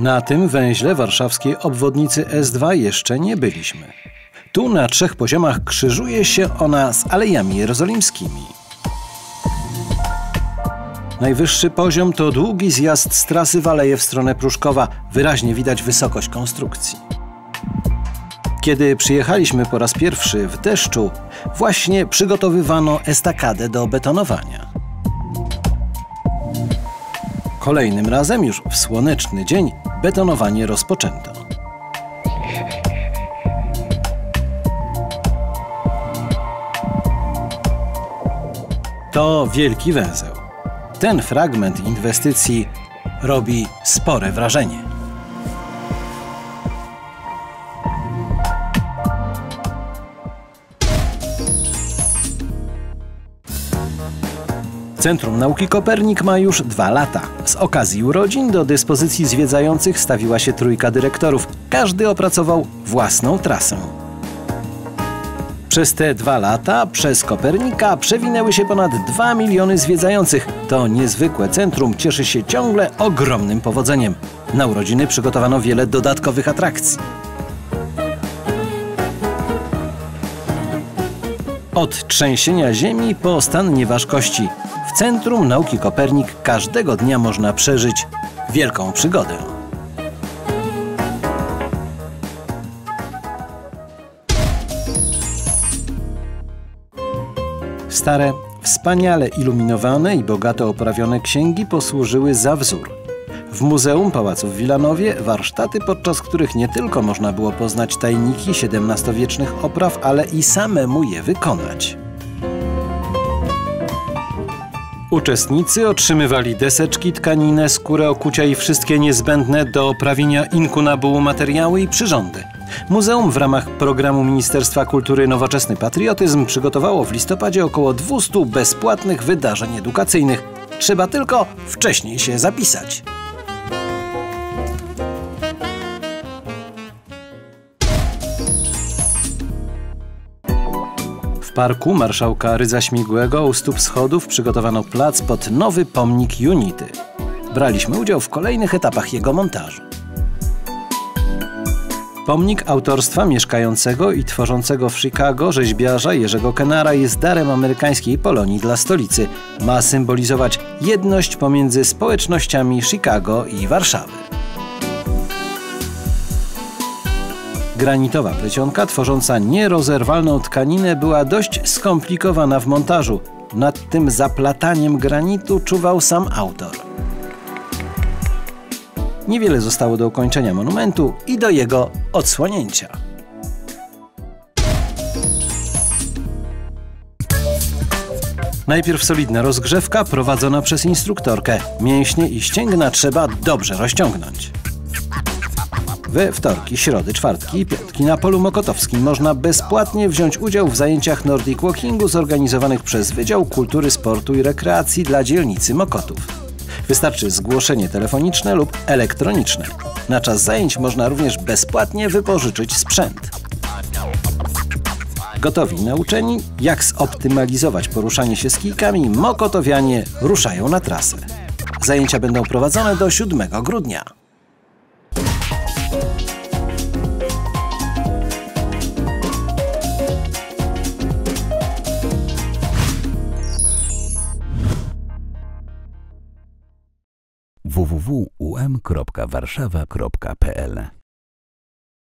Na tym węźle warszawskiej obwodnicy S2 jeszcze nie byliśmy. Tu na trzech poziomach krzyżuje się ona z Alejami Jerozolimskimi. Najwyższy poziom to długi zjazd z trasy Waleje w stronę Pruszkowa. Wyraźnie widać wysokość konstrukcji. Kiedy przyjechaliśmy po raz pierwszy w deszczu, właśnie przygotowywano estakadę do betonowania. Kolejnym razem, już w słoneczny dzień, betonowanie rozpoczęto. To wielki węzeł. Ten fragment inwestycji robi spore wrażenie. Centrum Nauki Kopernik ma już dwa lata. Z okazji urodzin do dyspozycji zwiedzających stawiła się trójka dyrektorów. Każdy opracował własną trasę. Przez te dwa lata przez Kopernika przewinęły się ponad 2 miliony zwiedzających. To niezwykłe centrum cieszy się ciągle ogromnym powodzeniem. Na urodziny przygotowano wiele dodatkowych atrakcji. Od trzęsienia ziemi po stan nieważkości. W Centrum Nauki Kopernik każdego dnia można przeżyć wielką przygodę. Stare, wspaniale iluminowane i bogato oprawione księgi posłużyły za wzór. W Muzeum Pałacu w Wilanowie warsztaty, podczas których nie tylko można było poznać tajniki XVII-wiecznych opraw, ale i samemu je wykonać. Uczestnicy otrzymywali deseczki, tkaninę, skórę okucia i wszystkie niezbędne do oprawienia inkunabułu materiały i przyrządy. Muzeum w ramach programu Ministerstwa Kultury Nowoczesny Patriotyzm przygotowało w listopadzie około 200 bezpłatnych wydarzeń edukacyjnych. Trzeba tylko wcześniej się zapisać. Parku marszałka Rydza Śmigłego u stóp schodów przygotowano plac pod nowy pomnik Unity. Braliśmy udział w kolejnych etapach jego montażu. Pomnik autorstwa mieszkającego i tworzącego w Chicago rzeźbiarza Jerzego Kenara jest darem amerykańskiej Polonii dla stolicy. Ma symbolizować jedność pomiędzy społecznościami Chicago i Warszawy. Granitowa plecionka tworząca nierozerwalną tkaninę była dość skomplikowana w montażu. Nad tym zaplataniem granitu czuwał sam autor. Niewiele zostało do ukończenia monumentu i do jego odsłonięcia. Najpierw solidna rozgrzewka prowadzona przez instruktorkę. Mięśnie i ścięgna trzeba dobrze rozciągnąć. We wtorki, środy, czwartki i piątki na polu mokotowskim można bezpłatnie wziąć udział w zajęciach Nordic Walkingu zorganizowanych przez Wydział Kultury, Sportu i Rekreacji dla dzielnicy Mokotów. Wystarczy zgłoszenie telefoniczne lub elektroniczne. Na czas zajęć można również bezpłatnie wypożyczyć sprzęt. Gotowi nauczeni, jak zoptymalizować poruszanie się z kijkami, mokotowianie ruszają na trasę. Zajęcia będą prowadzone do 7 grudnia. www.um.warszawa.pl